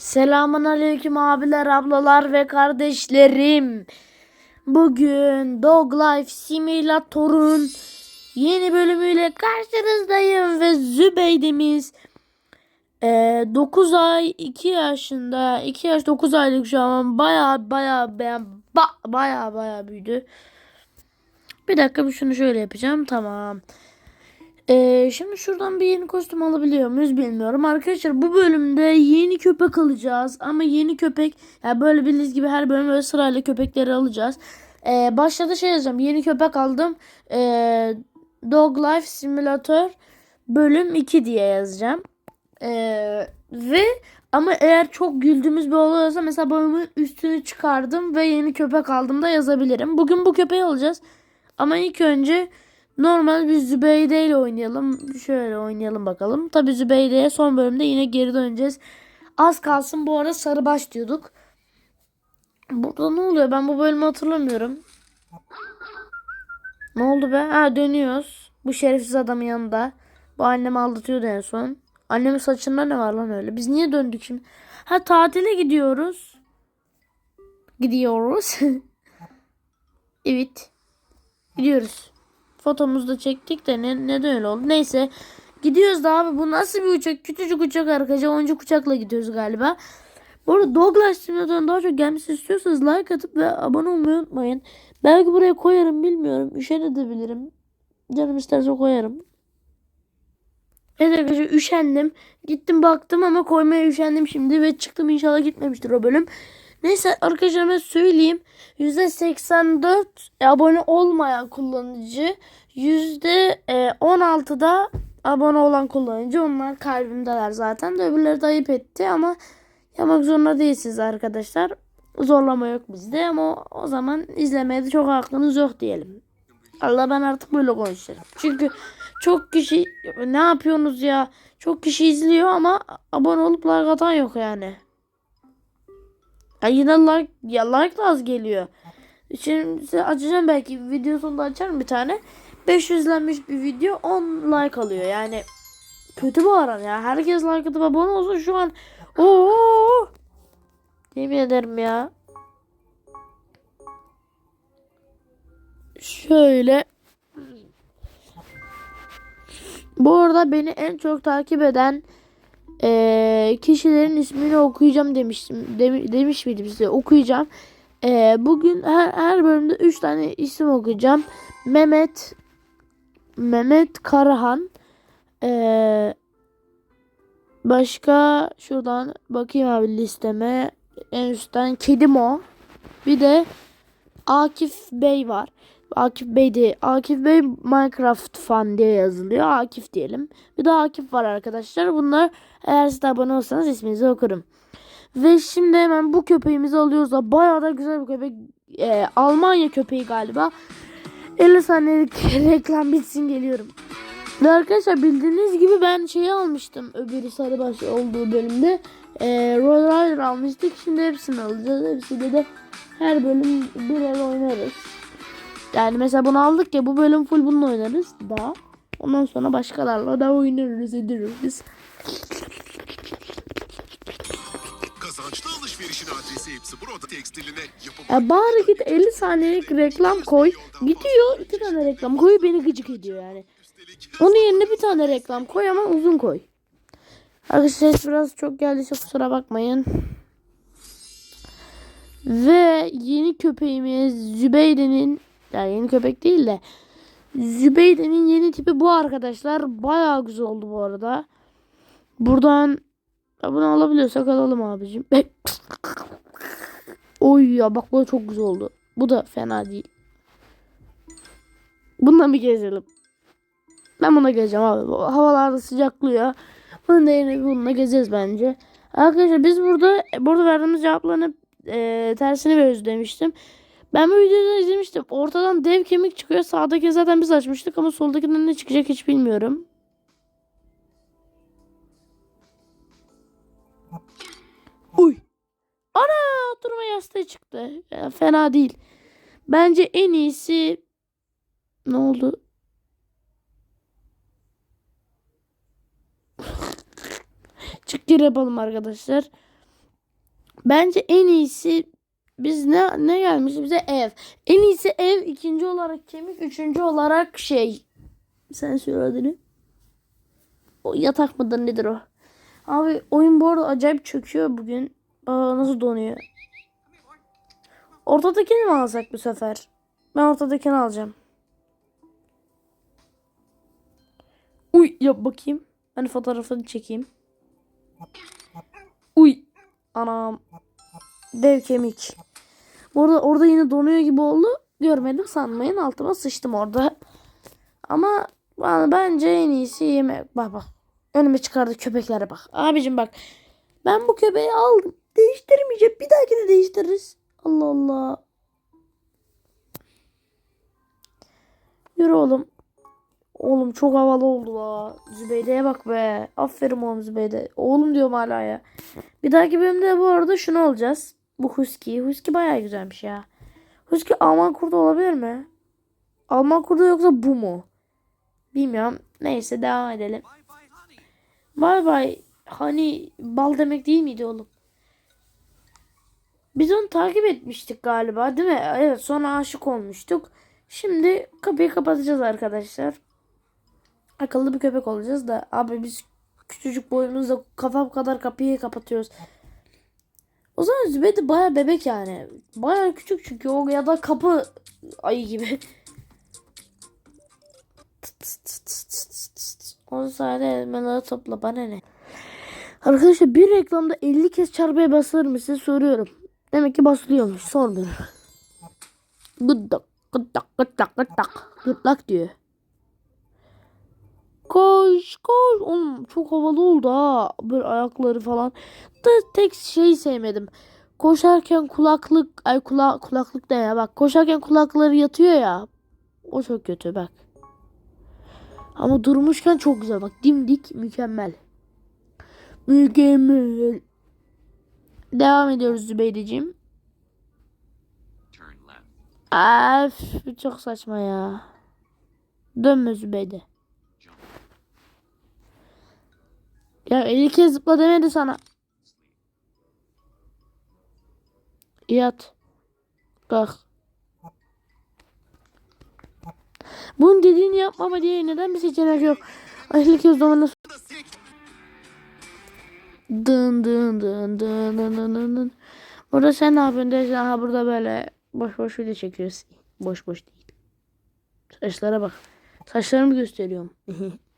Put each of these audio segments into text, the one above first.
Selamun aleyküm abiler, ablalar ve kardeşlerim. Bugün Dog Life Simulator'un yeni bölümüyle karşınızdayım ve Zübeydemiz 9 ay 2 yaşında 2 yaş 9 aylık şu an baya baya baya baya baya büyüdü. Bir dakika bir şunu şöyle yapacağım tamam. Ee, şimdi şuradan bir yeni kostüm alabiliyor muyuz bilmiyorum. Arkadaşlar bu bölümde yeni köpek alacağız. Ama yeni köpek yani böyle bildiğiniz gibi her bölüm böyle sırayla köpekleri alacağız. Ee, başta şey yazacağım. Yeni köpek aldım. Ee, Dog Life Simulator bölüm 2 diye yazacağım. Ee, ve ama eğer çok güldüğümüz bir olay olsa mesela bölümün üstünü çıkardım ve yeni köpek aldım da yazabilirim. Bugün bu köpeği alacağız. Ama ilk önce Normal bir Zübeyde ile oynayalım. Şöyle oynayalım bakalım. Tabi Zübeyde'ye son bölümde yine geri döneceğiz. Az kalsın bu arada sarıbaş diyorduk. Burada ne oluyor? Ben bu bölümü hatırlamıyorum. Ne oldu be? Ha dönüyoruz. Bu şerefsiz adamın yanında. Bu annemi aldatıyordu en son. Annemin saçında ne var lan öyle? Biz niye döndük şimdi? Ha tatile gidiyoruz. Gidiyoruz. evet. Gidiyoruz. Fotomuzu da çektik de ne, neden öyle oldu? Neyse. Gidiyoruz da abi bu nasıl bir uçak? Küçücük uçak arkadaşlar. Oyuncak uçakla gidiyoruz galiba. Bu arada Douglas Simulator'un daha çok gelmesi istiyorsanız like atıp ve abone olmayı unutmayın. Belki buraya koyarım bilmiyorum. Üşenebilirim. Canım isterse koyarım. Evet arkadaşlar üşendim. Gittim baktım ama koymaya üşendim şimdi ve çıktım inşallah gitmemiştir o bölüm. Neyse arkadaşlar ben söyleyeyim. %84 abone olmayan kullanıcı. %16'da abone olan kullanıcı. Onlar kalbimdeler zaten. De öbürleri de ayıp etti ama yapmak zorunda değilsiniz arkadaşlar. Zorlama yok bizde ama o zaman izlemeye de çok hakkınız yok diyelim. Allah ben artık böyle konuşurum. Çünkü çok kişi ne yapıyorsunuz ya? Çok kişi izliyor ama abone olup like atan yok yani. Ya yine like, ya like az geliyor. Şimdi size açacağım belki video sonunda açarım bir tane. 500 izlenmiş bir video 10 like alıyor. Yani kötü bu aran ya. Herkes like atıp abone olsun şu an. Oo! Yemin ederim ya. Şöyle. Bu arada beni en çok takip eden e, kişilerin ismini okuyacağım demiştim. Dem, demiş miydim size? Okuyacağım. E, bugün her, her bölümde 3 tane isim okuyacağım. Mehmet Mehmet Karahan e, başka şuradan bakayım abi listeme en üstten Kedimo bir de Akif Bey var. Akif Bey de Akif Bey Minecraft fan diye yazılıyor. Akif diyelim. Bir de Akif var arkadaşlar. Bunlar eğer siz abone olsanız isminizi okurum. Ve şimdi hemen bu köpeğimizi alıyoruz da bayağı da güzel bir köpek. Ee, Almanya köpeği galiba. 50 saniyelik reklam bitsin geliyorum. Ve arkadaşlar bildiğiniz gibi ben şeyi almıştım. Öbürü sarıbaş olduğu bölümde. Ee, Roll Rider almıştık. Şimdi hepsini alacağız. Hepsiyle de her bölüm birer oynarız. Yani mesela bunu aldık ya bu bölüm full bununla oynarız daha. Ondan sonra başkalarla da oynarız ederiz. Kazançlı alışverişin adresi hepsi burada tekstiline yapım. Ya bari git 50 saniyelik reklam koy. Gidiyor iki tane reklam koy beni gıcık ediyor yani. Onun yerine bir tane reklam koy ama uzun koy. Arkadaşlar ses biraz çok geldiyse kusura bakmayın. Ve yeni köpeğimiz Zübeyde'nin yani yeni köpek değil de Zübeyde'nin yeni tipi bu arkadaşlar. Bayağı güzel oldu bu arada. Buradan bunu alabiliyorsak alalım abicim. Oy ya bak bu da çok güzel oldu. Bu da fena değil. Bununla bir gezelim. Ben buna gezeceğim abi. Havalarda sıcaklıyor. Bunun da yerine bununla gezeceğiz bence. Arkadaşlar biz burada burada verdiğimiz cevapların e, tersini veriyoruz demiştim. Ben bu videoda izlemiştim. Ortadan dev kemik çıkıyor. Sağdaki zaten biz açmıştık ama soldakinden ne çıkacak hiç bilmiyorum. Uy. Ana oturma yastığı çıktı. Fena değil. Bence en iyisi ne oldu? Çık geri yapalım arkadaşlar. Bence en iyisi biz ne ne gelmiş bize ev. En iyisi ev, ikinci olarak kemik, üçüncü olarak şey. Sen söyle adını. O yatak mıdır nedir o? Abi oyun bu arada acayip çöküyor bugün. Aa, nasıl donuyor? Ortadakini mi alsak bu sefer? Ben ortadakini alacağım. Uy yap bakayım. Ben fotoğrafını çekeyim. Uy. Anam. Dev kemik. Bu arada orada yine donuyor gibi oldu. Görmedim sanmayın. Altıma sıçtım orada. Ama bana bence en iyisi yemek. Bak bak. Önüme çıkardı köpeklere bak. Abicim bak. Ben bu köpeği aldım. Değiştirmeyeceğim. Bir dahakine değiştiririz. Allah Allah. Yürü oğlum. Oğlum çok havalı oldu la. Zübeyde'ye bak be. Aferin oğlum Zübeyde. Oğlum diyorum hala ya. Bir dahaki bölümde bu arada şunu alacağız. Bu Husky. Husky bayağı güzelmiş ya. Husky Alman kurdu olabilir mi? Alman kurdu yoksa bu mu? Bilmiyorum. Neyse devam edelim. Bay bay. Hani bal demek değil miydi oğlum? Biz onu takip etmiştik galiba değil mi? Evet sonra aşık olmuştuk. Şimdi kapıyı kapatacağız arkadaşlar. Akıllı bir köpek olacağız da abi biz küçücük boyumuzda kafam kadar kapıyı kapatıyoruz. O zaman Zübeyde baya bebek yani. Baya küçük çünkü o ya da kapı ayı gibi. O sayede elmaları topla bana ne? Arkadaşlar bir reklamda 50 kez çarpıya basılır mı size soruyorum. Demek ki basılıyormuş. Sormuyorum. Gıddak gıddak gıddak gıddak. Gıdlak diyor. Koş koş. Oğlum çok havalı oldu ha. Böyle ayakları falan. Da tek şeyi sevmedim. Koşarken kulaklık ay kula, kulaklık ne ya bak koşarken kulakları yatıyor ya. O çok kötü bak. Ama durmuşken çok güzel bak dimdik mükemmel. Mükemmel. Devam ediyoruz Zübeydeciğim. Af çok saçma ya. Dönme Zübeyde. Ya 50 kez zıpla demedi sana. Yat. Kalk. Bunun dediğini yapmama diye neden bir seçenek yok? Ay 50 kez domana Dın dın dın dın dın dın dın dın. Burada sen ne yapıyorsun? Aha burada böyle boş boş video çekiyoruz. Boş boş değil. Saçlara bak. Saçlarımı gösteriyorum.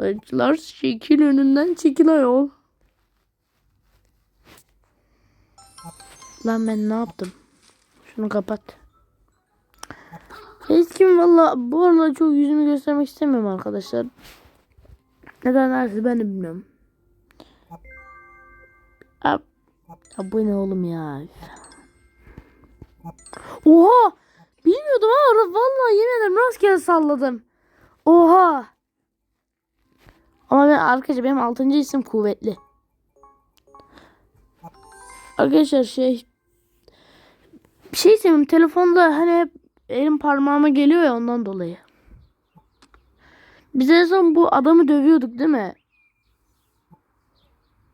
Saçlar şekil önünden çekil ayol. Lan ben ne yaptım? Şunu kapat. Keskin valla bu arada çok yüzümü göstermek istemiyorum arkadaşlar. Neden dersi ben de bilmiyorum. Ab ya bu ne oğlum ya? Oha! Bilmiyordum ha. Vallahi yemin ederim rastgele salladım. Oha! Ama ben arkadaşlar benim 6. isim kuvvetli. Arkadaşlar şey bir şey sevim telefonda hani hep elim parmağıma geliyor ya ondan dolayı. Biz en son bu adamı dövüyorduk değil mi?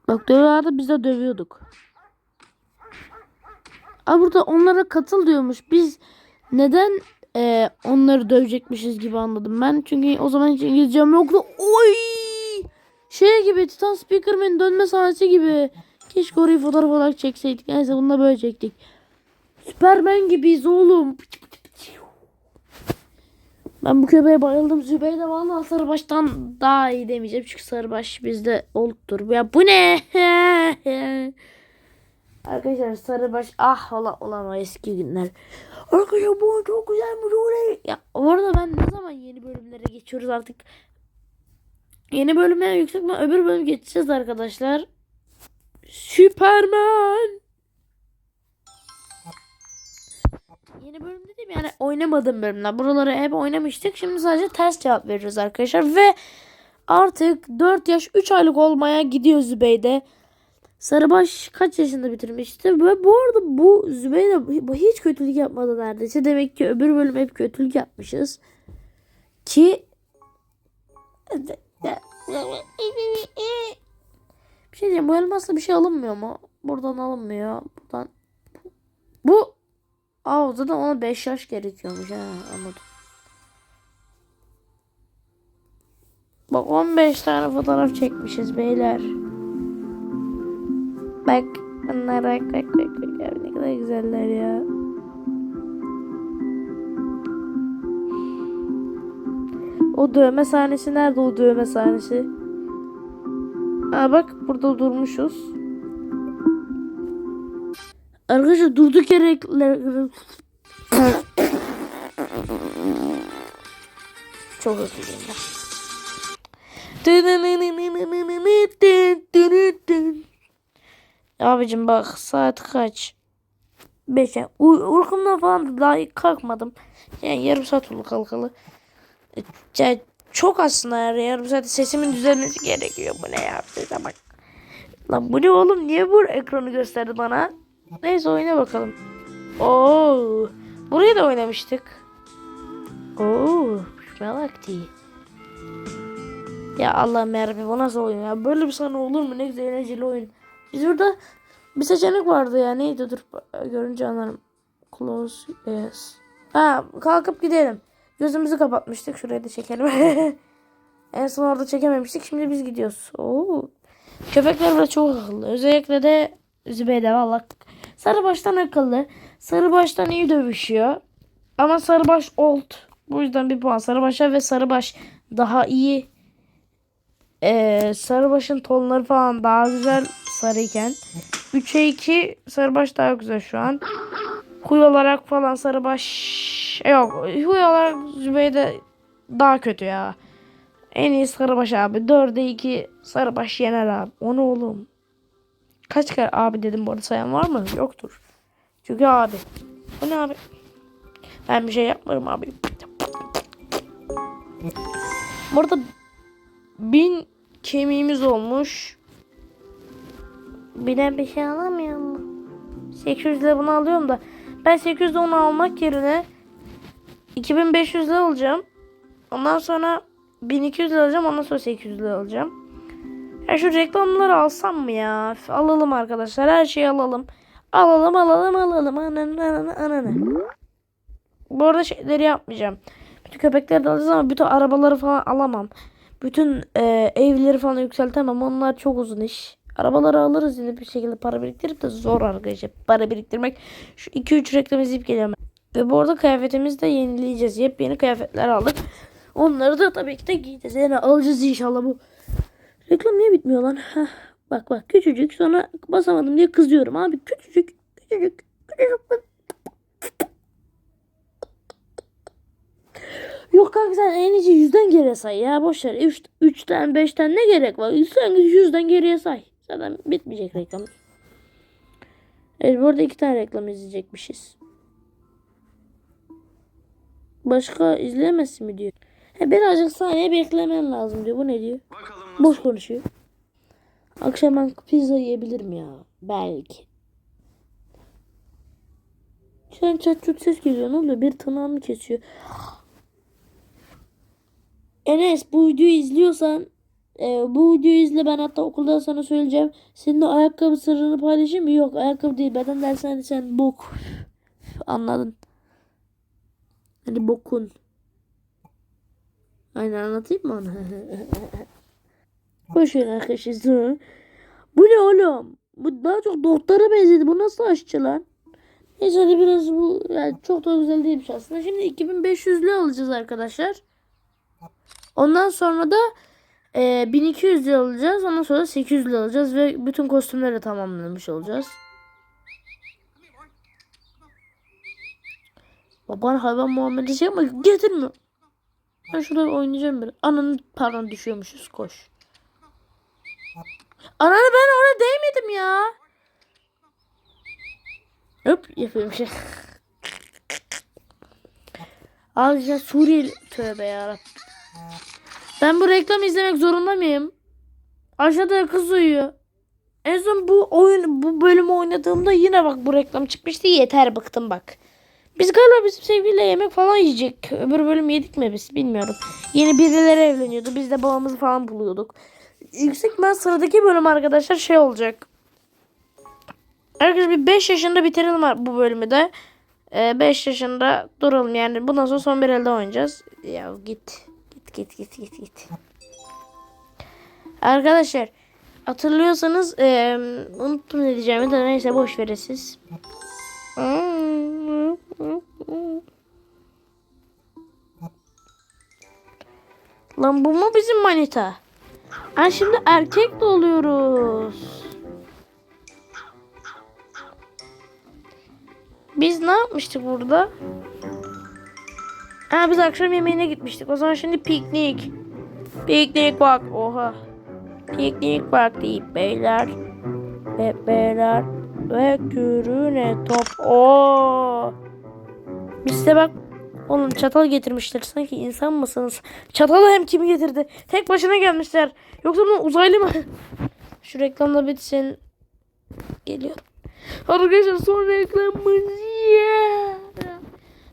Bak dövüyorlardı biz de dövüyorduk. Aa burada onlara katıl diyormuş. Biz neden e, onları dövecekmişiz gibi anladım ben. Çünkü o zaman hiç İngilizcem yoktu. Oy! Şey gibi Titan Speakerman'in dönme sahnesi gibi. Keşke orayı fotoğraf olarak çekseydik. Neyse bunu da böyle çektik. Süpermen gibiyiz oğlum. Ben bu köpeğe bayıldım. Zübeyde vallahi Sarıbaş'tan daha iyi demeyeceğim. Çünkü Sarıbaş bizde oldtur. Ya bu ne? Arkadaşlar Sarıbaş ah ola olan o eski günler. Arkadaşlar bu çok güzelmiş oley. Ya bu arada ben ne zaman yeni bölümlere geçiyoruz artık. Yeni bölüme yüksek mi öbür bölüm geçeceğiz arkadaşlar. Süperman. Yeni bölüm dedim yani oynamadığım bölümler. Buraları hep oynamıştık. Şimdi sadece ters cevap veriyoruz arkadaşlar. Ve artık 4 yaş 3 aylık olmaya gidiyor Zübeyde. Sarıbaş kaç yaşında bitirmişti? Ve bu arada bu Zübeyde hiç kötülük yapmadı neredeyse. Demek ki öbür bölüm hep kötülük yapmışız. Ki bir şey diyeyim bu elmasla bir şey alınmıyor mu? Buradan alınmıyor. Buradan. Bu. Aa zaten ona 5 yaş gerekiyormuş. Ha, anladım. Bak 15 tane fotoğraf çekmişiz beyler. Bak bunlara bak bak bak. ne kadar güzeller ya. O dövme sahnesi nerede o dövme sahnesi? Aa bak burada durmuşuz. Arkadaşlar durduk yere çok özür dilerim. Abicim bak saat kaç? 5. Uykumdan falan daha kalkmadım. Yani yarım saat oldu kalkalı. Çok aslında yani yarım saat sesimin düzelmesi gerekiyor. Bu ne ya? Bize bak. Lan bu ne oğlum? Niye bu ekranı gösterdi bana? Neyse oyuna bakalım. Oo, buraya da oynamıştık. Oo, vakti. Ya Allah'ım yarabbim bu nasıl oyun ya? Böyle bir sahne olur mu? Ne güzel eğlenceli oyun. Biz burada bir seçenek vardı ya. Neydi? Dur görünce anlarım. Close yes. Ha kalkıp gidelim. Gözümüzü kapatmıştık. Şurayı da çekelim. en son orada çekememiştik. Şimdi biz gidiyoruz. Oo. Köpekler burada çok akıllı. Özellikle de Zübeyde valla. Sarıbaş'tan akıllı. Sarıbaş'tan iyi dövüşüyor. Ama Sarıbaş old. Bu yüzden bir puan Sarıbaş'a ve Sarıbaş daha iyi. Ee, Sarıbaş'ın tonları falan daha güzel sarıyken. 3'e 2 Sarıbaş daha güzel şu an. Huy olarak falan Sarıbaş yok. Huy olarak Zübeyde daha kötü ya. En iyi Sarıbaş abi. 4'e 2 Sarıbaş yener abi. O ne oğlum? Kaç kere abi dedim bu arada sayan var mı? Yoktur. Çünkü abi. O ne abi? Ben bir şey yapmıyorum abi. Burada bin kemiğimiz olmuş. Bine bir şey alamıyor mu? 800 lira bunu alıyorum da. Ben 800 onu almak yerine 2500 lira alacağım. Ondan sonra 1200 lira alacağım. Ondan sonra 800 lira alacağım. Ya şu reklamları alsam mı ya? Alalım arkadaşlar. Her şeyi alalım. Alalım alalım alalım. Ananı ananı ananı. Bu arada şeyleri yapmayacağım. Bütün köpekleri de alacağız ama bütün arabaları falan alamam. Bütün e, evleri falan yükseltemem. Onlar çok uzun iş. Arabaları alırız yine bir şekilde para biriktirip de zor arkadaşlar. Para biriktirmek. Şu 2-3 reklam izleyip geliyorum. Ve bu arada kıyafetimizi de yenileyeceğiz. Yepyeni kıyafetler aldık. Onları da tabii ki de giyeceğiz. Yani alacağız inşallah bu. Reklam niye bitmiyor lan? Heh, bak bak küçücük sonra basamadım diye kızıyorum abi. Küçücük küçücük küçücük. Yok kanka sen en iyisi yüzden geriye say ya. Boş ver. Üç, üçten beşten ne gerek var? Sen yüzden geriye say. Zaten bitmeyecek reklam. Evet burada iki tane reklam izleyecekmişiz. Başka izleyemezsin mi diyor. He, birazcık saniye beklemen lazım diyor. Bu ne diyor? Boş konuşuyor. Akşam ben pizza yiyebilirim ya. Belki. An çat çut ses geliyor. Ne oluyor? Bir tırnağımı kesiyor. Enes bu videoyu izliyorsan e, bu videoyu izle ben hatta okulda sana söyleyeceğim. Senin de ayakkabı sırrını paylaşayım mı? Yok ayakkabı değil beden dersen hani sen bok. Anladın. Hani bokun. Aynen anlatayım mı onu? Boş ver arkadaşlar. Bu ne oğlum? Bu daha çok doktora benzedi. Bu nasıl aşçı lan? Neyse hadi biraz bu yani çok da güzel değilmiş aslında. Şimdi 2500'lü alacağız arkadaşlar. Ondan sonra da e, 1200 lira alacağız. Ondan sonra 800 lira alacağız ve bütün kostümleri tamamlamış olacağız. Baban hayvan muamelesi yapma. Getirmiyor. Ben şurada oynayacağım bir. Ananı pardon düşüyormuşuz. Koş. Ananı ben oraya değmedim ya. Hop yapıyorum şey. Ayrıca Suriyeli tövbe yarabbim. Ben bu reklam izlemek zorunda mıyım? Aşağıda kız uyuyor. En son bu oyun bu bölümü oynadığımda yine bak bu reklam çıkmıştı. Yeter bıktım bak. Biz galiba bizim sevgiliyle yemek falan yiyecek. Öbür bölüm yedik mi biz bilmiyorum. Yeni birileri evleniyordu. Biz de babamızı falan buluyorduk. yüksek ben sıradaki bölüm arkadaşlar şey olacak. Arkadaşlar bir 5 yaşında bitirelim bu bölümü de. 5 yaşında duralım yani bundan sonra son bir elde oynayacağız. Ya git. Git git git git. Arkadaşlar hatırlıyorsanız eee unuttum ne diyeceğimi de neyse boş verin siz. Lan bu mu bizim manita? Ha şimdi erkek de oluyoruz. Biz ne yapmıştık burada? Ha biz akşam yemeğine gitmiştik. O zaman şimdi piknik. Piknik bak. Oha. Piknik vakti beyler. Ve beyler. Ve kürüne top. Oo. De bak. Oğlum çatal getirmişler. Sanki insan mısınız? Çatalı hem kimi getirdi? Tek başına gelmişler. Yoksa bunlar uzaylı mı? Şu reklamda bitsin. Geliyorum. Arkadaşlar son reklamımız ya.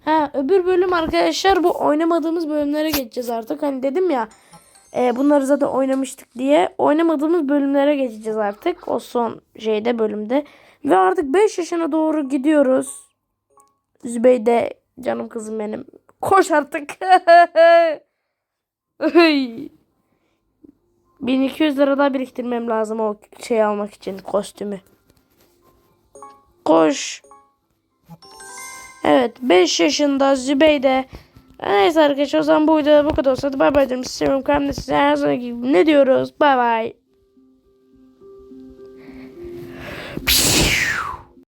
Ha öbür bölüm arkadaşlar bu oynamadığımız bölümlere geçeceğiz artık. Hani dedim ya e, bunları zaten oynamıştık diye. Oynamadığımız bölümlere geçeceğiz artık. O son şeyde bölümde. Ve artık 5 yaşına doğru gidiyoruz. Zübeyde canım kızım benim. Koş artık. Ay. 1200 lira daha biriktirmem lazım o şey almak için kostümü. Koş. Evet 5 yaşında Zübeyde. Neyse arkadaşlar o zaman bu videoda bu kadar olsa da bay bay diyorum. Seviyorum. Kendinize her zaman gibi ne diyoruz? Bay bay.